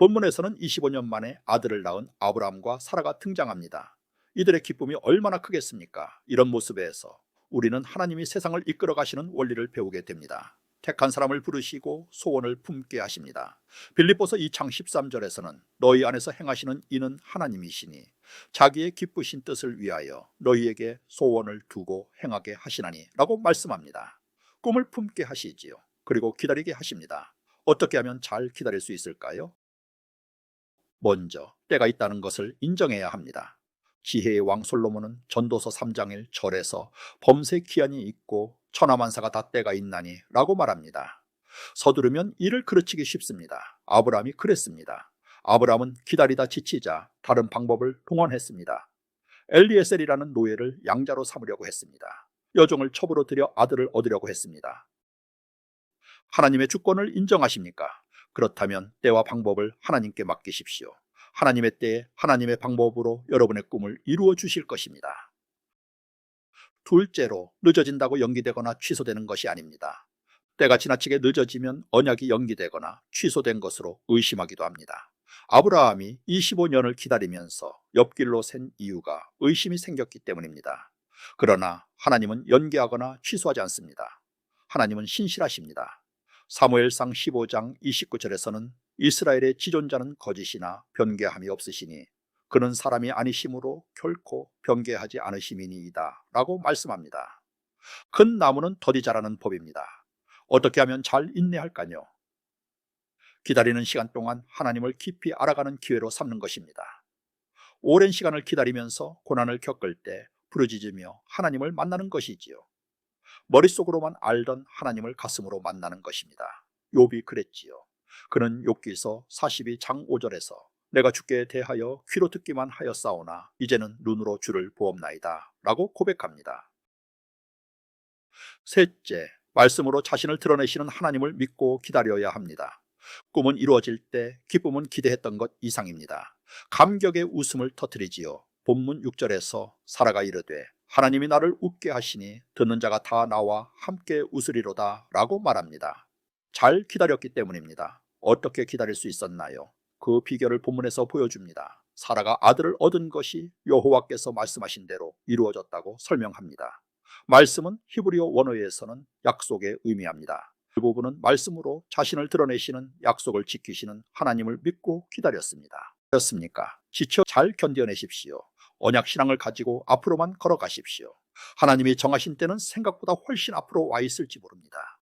본문에서는 25년 만에 아들을 낳은 아브라함과 사라가 등장합니다. 이들의 기쁨이 얼마나 크겠습니까? 이런 모습에서 우리는 하나님이 세상을 이끌어 가시는 원리를 배우게 됩니다. 택한 사람을 부르시고 소원을 품게 하십니다. 빌립보서 2창 13절에서는 너희 안에서 행하시는 이는 하나님이시니 자기의 기쁘신 뜻을 위하여 너희에게 소원을 두고 행하게 하시나니 라고 말씀합니다. 꿈을 품게 하시지요. 그리고 기다리게 하십니다. 어떻게 하면 잘 기다릴 수 있을까요? 먼저 때가 있다는 것을 인정해야 합니다. 지혜의 왕 솔로몬은 전도서 3장일 절에서 범세 기한이 있고 천하만사가 다 때가 있나니 라고 말합니다. 서두르면 일을 그르치기 쉽습니다. 아브라함이 그랬습니다. 아브라함은 기다리다 지치자 다른 방법을 동원했습니다. 엘리에셀이라는 노예를 양자로 삼으려고 했습니다. 여종을 첩으로 들여 아들을 얻으려고 했습니다. 하나님의 주권을 인정하십니까? 그렇다면 때와 방법을 하나님께 맡기십시오. 하나님의 때에 하나님의 방법으로 여러분의 꿈을 이루어 주실 것입니다. 둘째로 늦어진다고 연기되거나 취소되는 것이 아닙니다. 때가 지나치게 늦어지면 언약이 연기되거나 취소된 것으로 의심하기도 합니다. 아브라함이 25년을 기다리면서 옆길로 샌 이유가 의심이 생겼기 때문입니다. 그러나 하나님은 연기하거나 취소하지 않습니다. 하나님은 신실하십니다. 사무엘상 15장 29절에서는 이스라엘의 지존자는 거짓이나 변개함이 없으시니 그는 사람이 아니심으로 결코 변개하지 않으심이니이다 라고 말씀합니다. 큰 나무는 더디 자라는 법입니다. 어떻게 하면 잘 인내할까요? 기다리는 시간 동안 하나님을 깊이 알아가는 기회로 삼는 것입니다. 오랜 시간을 기다리면서 고난을 겪을 때 부르짖으며 하나님을 만나는 것이지요. 머릿속으로만 알던 하나님을 가슴으로 만나는 것입니다. 욥이 그랬지요. 그는 욥기서 42장 5절에서 내가 주께 대하여 귀로 듣기만 하였사오나 이제는 눈으로 주를 보옵나이다 라고 고백합니다. 셋째, 말씀으로 자신을 드러내시는 하나님을 믿고 기다려야 합니다. 꿈은 이루어질 때 기쁨은 기대했던 것 이상입니다. 감격의 웃음을 터뜨리지요. 본문 6절에서 사라가 이르되 하나님이 나를 웃게 하시니 듣는 자가 다 나와 함께 웃으리로다 라고 말합니다. 잘 기다렸기 때문입니다. 어떻게 기다릴 수 있었나요? 그 비결을 본문에서 보여줍니다. 사라가 아들을 얻은 것이 여호와께서 말씀하신 대로 이루어졌다고 설명합니다. 말씀은 히브리어 원어에서는 약속에 의미합니다. 그 부분은 말씀으로 자신을 드러내시는 약속을 지키시는 하나님을 믿고 기다렸습니다. 그렇습니까? 지쳐 잘 견뎌내십시오. 언약 신앙을 가지고 앞으로만 걸어가십시오. 하나님이 정하신 때는 생각보다 훨씬 앞으로 와 있을지 모릅니다.